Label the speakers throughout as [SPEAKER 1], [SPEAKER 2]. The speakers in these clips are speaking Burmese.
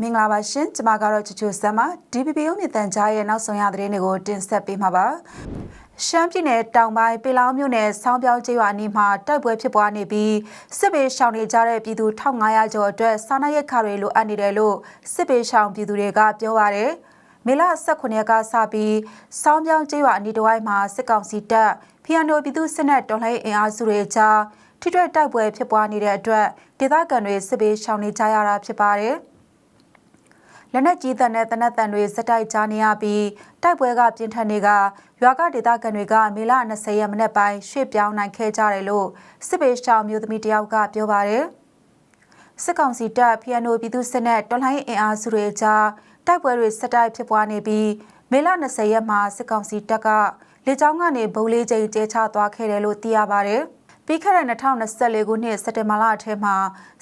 [SPEAKER 1] မင်္ဂလာပါရှင်ကျမကတော့ချူချူဆမ်ပါ DPPO မြေတန်ကြားရဲ့နောက်ဆုံးရသတင်းတွေကိုတင်ဆက်ပေးမှာပါရှမ်းပြည်နယ်တောင်ပိုင်းပေလောင်းမြို့နယ်ဆောင်းပြောင်းကျေးရွာအနီးမှာတိုက်ပွဲဖြစ်ပွားနေပြီးစစ်ပေးရှောင်နေကြတဲ့ပြည်သူ1500ကျော်အတွက်စားနပ်ရိက္ခာတွေလိုအပ်နေတယ်လို့စစ်ပေးရှောင်ပြည်သူတွေကပြောပါတယ်မေလ18ရက်ကစပြီးစောင်းပြောင်းကျေးရွာအနီးတစ်ဝိုက်မှာစစ်ကောင်စီတပ်ဖီယန်နိုပြည်သူစစ်နဲ့တော်လှန်ရေးအင်အားစုတွေကြား ထိတွေ့တိုက်ပွဲဖြစ်ပွားနေတဲ့အတွက်ဒေသခံတွေစစ်ပေးရှောင်နေကြရတာဖြစ်ပါတယ်။လက်နက်ကြီးတန်တဲ့တနက်တန်တွေစက်တိုက်ကြားနေရပြီးတိုက်ပွဲကပြင်းထန်နေကရွာကဒေသခံတွေကမေလ20ရက်မနေ့ပိုင်းရွှေ့ပြောင်းနိုင်ခဲ့ကြတယ်လို့စစ်ပေးရှောင်မျိုးသမီးတယောက်ကပြောပါတယ်စစ်ကောင်စီတပ်ဖီယန်နိုပြည်သူစစ်နဲ့တော်လှန်ရေးအင်အားစုတွေကြားတိုက်ပွဲတွေစက်တိုက်ဖြစ်ပွားနေပြီးမေလ20ရက်မှာစစ်ကောင်စီတပ်ကလေကြောင်းကနေဗုံးလေးကျိန်ကျဲချသွားခဲ့တယ်လို့သိရပါတယ်။ ပြီးခဲ့တဲ့2024ခုနှစ်စက်တင်ဘာလအထက်မှာ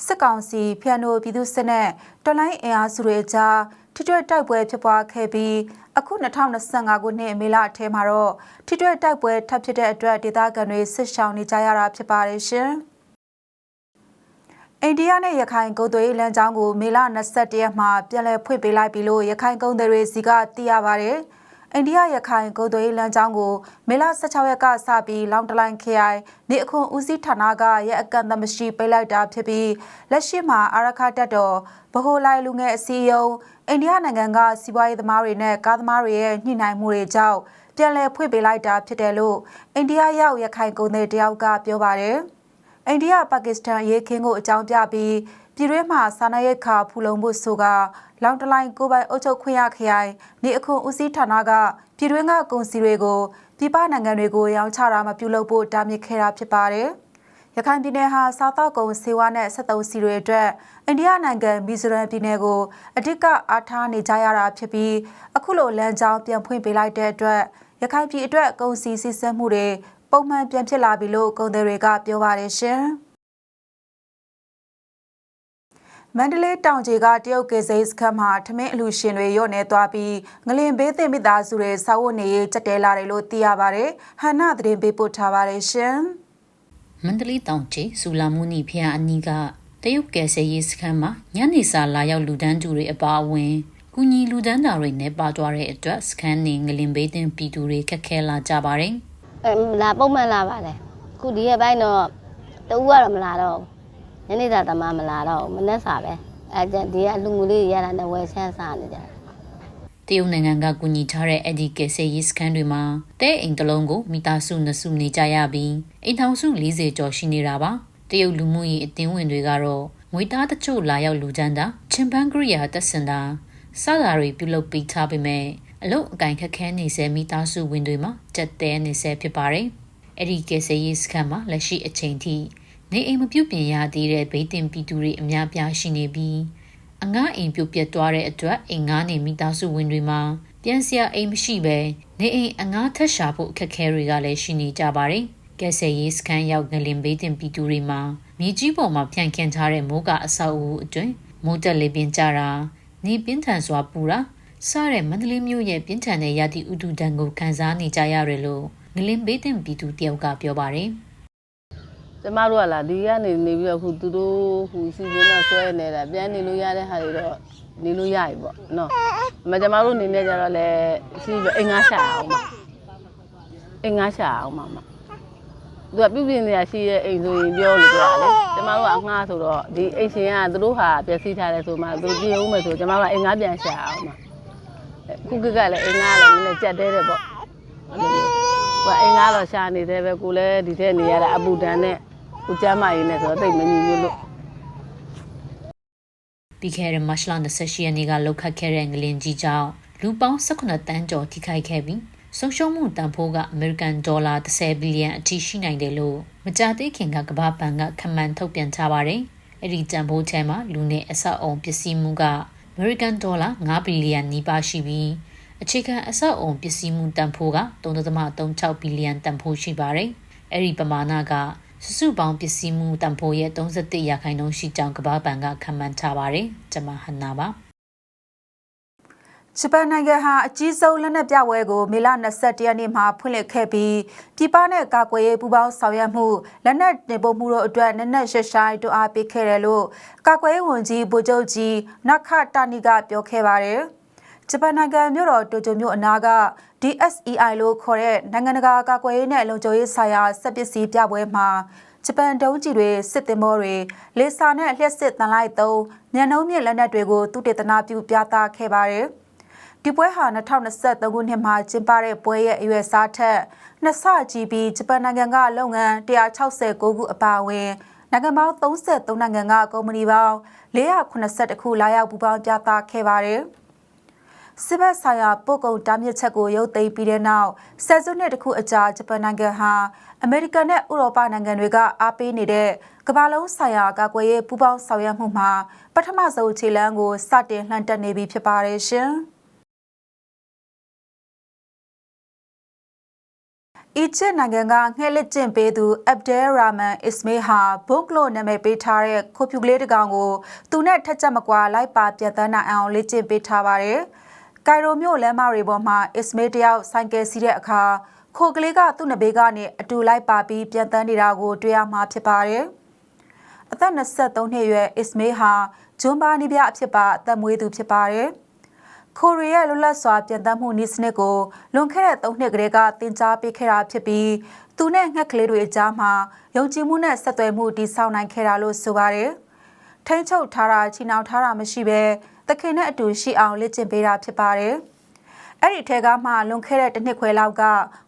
[SPEAKER 1] စစ်ကောင်စီဖျန်နိုပြည်သူစစ်နဲ့တော်လိုင်းအင်အားစုတွေကြားထိတွေ့တိုက်ပွဲဖြစ်ပွားခဲ့ပြီးအခု2025ခုနှစ်မေလအထက်မှာတော့ထိတွေ့တိုက်ပွဲထပ်ဖြစ်တဲ့အတွက်ဒေသခံတွေစစ်ရှောင်နေကြရတာဖြစ်ပါတယ်ရှင်။အိန္ဒိယနဲ့ရခိုင်ကုန်းသွေးလမ်းကြောင်းကိုမေလ21ရက်မှာပြန်လည်ဖွင့်ပေးလိုက်ပြီလို့ရခိုင်ကုန်းတွေစီကသိရပါတယ်။ အိန္ဒိယရခိုင်ကုန်းသွေးလမ်းကြောင်းကိုမေလ16ရက်ကစပြီးလောင်တလိုင်ခရိုင်နေအခွန်ဦးစီးဌာနကရဲ့အကန့်အသတ်မရှိပိတ်လိုက်တာဖြစ်ပြီးလက်ရှိမှာအာရခတက်တော်ဗဟိုလိုက်လူငယ်အစည်းအရုံးအိန္ဒိယနိုင်ငံကစီးပွားရေးသမားတွေနဲ့ကားသမားတွေရဲ့ညှိနှိုင်းမှုတွေကြောင့်ပြန်လည်ဖွင့်ပေးလိုက်တာဖြစ်တယ်လို့အိန္ဒိယရောက်ရခိုင်ကုန်းတွေတယောက်ကပြောပါတယ်။အိန္ဒိယပါကစ္စတန်ရေးခင်းကိုအကြောင်းပြပြီး ပြည်တွင်းမှာစာနာရိတ်ခါဖူလုံမှုဆိုကလောင်တလိုင်ကိုပိုင်အုပ်ချုပ်ခွင့်ရခရိုင်နေအခုဦးစီးဌာနကပြည်တွင်းကကုန်စည်တွေကိုပြည်ပနိုင်ငံတွေကိုရောင်းချတာမပြုလုပ်ဖို့တားမြစ်ခဲ့တာဖြစ်ပါတယ်။ရခိုင်ပြည်နယ်ဟာစားသောက်ကုန်ဆေးဝါးနဲ့ဆက်သုံးစီတွေအတွက်အိန္ဒိယနိုင်ငံမီဇိုရမ်ပြည်နယ်ကိုအဓိကအားထားနေကြရတာဖြစ်ပြီးအခုလိုလမ်းကြောင်းပြန်ဖွင့်ပေးလိုက်တဲ့အတွက်ရခိုင်ပြည်အတွက်ကုန်စည်စီးဆင်းမှုတွေပုံမှန်ပြန်ဖြစ်လာပြီလို့ကုန်သည်တွေကပြောပါတယ်ရှင်။ မန္တလေးတောင်ကြီးကတရုတ်ကေစိတ်စခန်းမှာထမင်းအလူရှင်တွေရော့နေသွားပြီးငလင်ဘေးသင့်မိသားစုတွေစာဝတ်နေရေးကြက်တဲလာတယ်လို့သိရပါတယ်။ဟန်နာသတင်းပေးပို့ထားပါတယ်ရှင်။
[SPEAKER 2] မန္တလေးတောင်ချေစူလာမုနီဖျားအနီးကတရုတ်ကယ်ဆယ်ရေးစခန်းမှာညနေစာလာရောက်လူဒန်းသူတွေအပါအဝင်ကုညီလူဒန်းတာတွေနဲ့ပါသွားတဲ့အတွက်စခန်းနေငလင်ဘေးတင်ပြည်သူတွေခက်ခဲလာကြပါတယ်
[SPEAKER 3] အဲလာပုံမှန်လာပါတယ်ခုဒီရက်ပိုင်းတော့တူကတော့မလာတော့ဘူး ညနေသာတမမလာတော့ဘူးမနေ့စာပဲအဲကြဒီကလူငူလေးရတာနဲ့ဝယ်ချမ်းစားနေကြတယ်။
[SPEAKER 2] တရုတ်နိုင်ငံကကုညီထားတဲ့အဲ့ဒီကယ်ဆယ်ရေးစခန်းတွေမှာတဲအိမ်တစ်လုံးကိုမိသားစုနှစ်စုနေကြရပြီးအိမ်ထောင်စု40ကျော်ရှိနေတာပါ။တရုတ်လူမှုရေးအသင်းဝင်တွေကတော့ငွေသားတချို့လာရောက်လူချမ်းတာချင်ပန်းကရိယာတက်စင်တာစတာတွေပြုလုပ်ပေးထားပေမဲ့အလုတ်အကင်ခက်ခဲနေစေမိသားစုဝင်တွေမှာကြက်တဲနေစေဖြစ်ပါတယ်။အဲ့ဒီကယ်ဆယ်ရေးစခန်းမှာလက်ရှိအချိန်ထိ နေအိမ်မပြုတ်ပြင်ရသေးတဲ့ဗိတ်တင်ပြည်သူတွေအများပြားရှိနေပြီးအငှားအိမ်ပြုတ်ပြတ်သွားတဲ့အတွက်အိမ်ငားနေမိသားစုဝင်တွေမှာပြန်စရာအိမ်မရှိပဲနေအိမ်အငှားထက်ရှာဖို့အခက်အခဲတွေကလည်းရှိနေကြပါတယ်။ကယ်ဆယ်ရေးစခန်းရောက်ငလင်ဘေးတင်ပြည်သူတွေမှာမြေကြီးပေါ်မှာဖြန့်ခင်းထားတဲ့မိုးကအဆောက်အဦအတွင်းမိုးတက်လေပြင်းကြတာနေပြင်းထန်စွာပူတာစတဲ့မန္တလေးမြို့ရဲ့ပြင်းထန်တဲ့ရာသီဥတုဒဏ်ကိုခံစားနေကြရတယ်လို့ငလင်ဘေးတင်ပြည်သူတယောက်ကပြောပါတယ်။
[SPEAKER 4] ကျမတို့ကလာဒီကနေနေပြီးတော့ခုသူတို့ဟူစီစဉ်တော့ဆွဲနေတာပြန်နေလို့ရတဲ့ဟာတွေတော့နေလို့ရပြီပေါ့နော်အမကျမတို့နေနေကြတော့လေစီအိမ်ငါရှာအောင်မအိမ်ငါရှာအောင်မမသူကပြုပြင်နေရရှိရဲ့အိမ်ဆိုရင်ပြောလို့ပြောတာလေကျမတို့ကငှားဆိုတော့ဒီအိမ်ရှင်ကသူတို့ဟာပျက်စီးထားတယ်ဆိုမှသူပြင်ဦးမယ်ဆိုကျမတို့ကအိမ်ငါပြန်ရှာအောင်မခုကကလည်းအိမ်ငါလည်းနည်းနည်းကြက်တဲတယ်ပေါ့အဲ့လိုမျိုးဟိုအိမ်ငါတော့ရှာနေတယ်ပဲကိုလည်းဒီထဲနေရတာအပူဒဏ်နဲ့ ကိုကျမ်းမာရေးနဲ့ဆိုတော့တိတ်မညီညွတ်လို့
[SPEAKER 2] ပြီးခဲ့တဲ့မတ်လ28ရက်နေ့ကလောက်ခတ်ခဲ့တဲ့ငလင်ကြီးကြောင့်လူပေါင်း18တန်းကျော်ထိခိုက်ခဲ့ပြီးဆုံးရှုံးမှုတန်ဖိုးကအမေရိကန်ဒေါ်လာ30ဘီလီယံအထိရှိနိုင်တယ်လို့မကြာသေးခင်ကကမ္ဘာ့ဘဏ်ကခန့်မှန်းထုတ်ပြန်ထားပါတယ်။အဲ့ဒီတန်ဖိုးထဲမှာလူနေအဆောက်အုံပစ္စည်းမှုကအမေရိကန်ဒေါ်လာ9ဘီလီယံနီးပါးရှိပြီးအခြေခံအဆောက်အုံပစ္စည်းမှုတန်ဖိုးက3.36ဘီလီယံတန်ဖိုးရှိပါတယ်။အဲ့ဒီပမာဏက စုစုပေါင်းပစ္စည်းမှုတန်ဖိုးရဲ့31ရာခိုင်နှုန်းရှိကြောင်းကမ္ဘာ့ဘဏ်ကခန့်မှန်းထားပါတယ်။ကျွန်မဟန်နာပါ
[SPEAKER 1] ဂျပန်နိုင်ငံဟာအကြီးဆုံးလက်နက်ပြပွဲကိုမေလ21ရက်နေ့မှာဖွင့်လှစ်ခဲ့ပြီးပြည်ပနဲ့ကာကွယ်ရေးပူးပေါင်းဆောင်ရွက်မှုလက်နက်တင်ပို့မှုတို့အတွက်နက်နက်ရှက်ရှိုင်းတွအားပေးခဲ့တယ်လို့ကာကွယ်ရေးဝန်ကြီးဗိုလ်ချုပ်ကြီးနခတာနီကပြောခဲ့ပါတယ်။ ဂျပန်နိုင်ငံမြို့တော်တိုကျိုမြို့အနားက DSEI လို့ခေါ်တဲ့နိုင်ငံတကာကာကွယ်ရေးနဲ့လုံခြုံရေးဆိုင်ရာစက်ပစ္စည်းပြပွဲမှာဂျပန်တုံးကြီးတွေစစ်တင်မောတွေလေဆာနဲ့လျှက်စစ်တန်လိုက်သုံးမြန်နှုံးမြင့်လက်နက်တွေကိုသူတေသနာပြုပြသခဲ့ပါတယ်။ဒီပွဲဟာ2023ခုနှစ်မှာကျင်းပတဲ့ပွဲရဲ့အရွယ်စားထက်နှစ်ဆကြီးပြီးဂျပန်နိုင်ငံကလုပ်ငန်း169ခုအပါအဝင်နိုင်ငံပေါင်း33နိုင်ငံကကုမ္ပဏီပေါင်း482ခုလာရောက်ပူးပေါင်းပြသခဲ့ပါတယ်။ စစ်ဘက်ဆိုင်ရာပို့ကုန်တားမြစ်ချက်ကိုရုပ်သိမ်းပြီးတဲ့နောက်ဆယ်စုနှစ်တခုအကြာဂျပန်နိုင်ငံဟာအမေရိကန်နဲ့ဥရောပနိုင်ငံတွေကအားပေးနေတဲ့ကမ္ဘာလုံးဆိုင်ရာကာကွယ်ရေးပူးပေါင်းဆောင်ရွက်မှုမှာပထမဆုံးခြေလှမ်းကိုစတင်လှမ်းတက်နေပြီဖြစ်ပါတယ်ရှင်။အီဂျစ်နိုင်ငံကငှဲ့လက်ကျင့်ပေးသူအဗ်ဒဲရာမန်အစ္စမေးဟာဘုတ်လို့နာမည်ပေးထားတဲ့ခိုဖြူကလေးတစ်ကောင်ကိုသူနဲ့ထက်ချက်မကွာလိုက်ပါပြန်တန်းနိုင်အောင်လက်ကျင့်ပေးထားပါတယ်။ ကိုင်ရိုမြို့လမ်းမတွေပေါ်မှာအစ္စမေးတယောက်ဆိုင်ကယ်စီးတဲ့အခါခိုကလေးကသူ့နဘေးကနေအတူလိုက်ပါပြီးပြန်တန်းနေတာကိုတွေ့ရမှာဖြစ်ပါတယ်။အသက်23နှစ်အရွယ်အစ္စမေးဟာဂျွန်ဘာနီးပြအဖြစ်ပါအသက်မွေးသူဖြစ်ပါတယ်။ကိုရီးယားလွတ်လပ်စွာပြန်တမ်းမှုနည်းစနစ်ကိုလွန်ခဲ့တဲ့၃နှစ်ကလေးကတင် जा ပေးခဲ့တာဖြစ်ပြီးသူနဲ့ငှက်ကလေးတွေအကြားမှာယုံကြည်မှုနဲ့ဆက်သွယ်မှုတည်ဆောက်နိုင်ခဲ့တာလို့ဆိုပါတယ်။ထိန်းချုပ်ထားတာချီနှောင်ထားတာမရှိဘဲ သခင်နဲ့အတူရှိအောင်လေ့ကျင့်ပေးတာဖြစ်ပါတယ်။အဲ့ဒီထဲကမှလွန်ခဲ့တဲ့တစ်နှစ်ခွဲလောက်က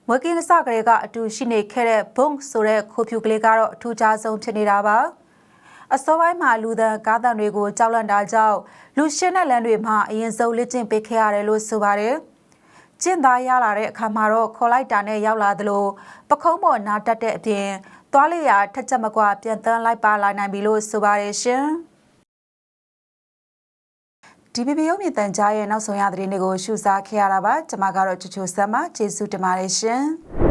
[SPEAKER 1] ဝက်ကင်းကစကလေးကအတူရှိနေခဲ့တဲ့ဘုံဆိုတဲ့ခိုဖြူကလေးကတော့အထူးခြားဆုံးဖြစ်နေတာပါ။အစောပိုင်းမှာလူသံကားသံတွေကိုကြောက်လန့်တာကြောင့်လူရှင်းတဲ့လမ်းတွေမှာအရင်ဆုံးလက်ကျင့်ပေးခဲ့ရတယ်လို့ဆိုပါတယ်။ကျင့်သားရလာတဲ့အခါမှာတော့ခေါ်လိုက်တာနဲ့ရောက်လာသလိုပခုံးပေါ်နာတက်တဲ့အပြင်သွားလေရာထက်ချက်မကွာပြန်တန်းလိုက်ပါလာနိုင်ပြီလို့ဆိုပါတယ်ရှင်။ ဒီဗီဒီယိုမြင်တန်ကြားရဲ့နောက်ဆုံးရသတင်းတွေကိုရှုစားခဲ့ရတာပါကျွန်မကတော့ချူချူဆမ်မကျေးဇူးတင်ပါတယ်ရှင်။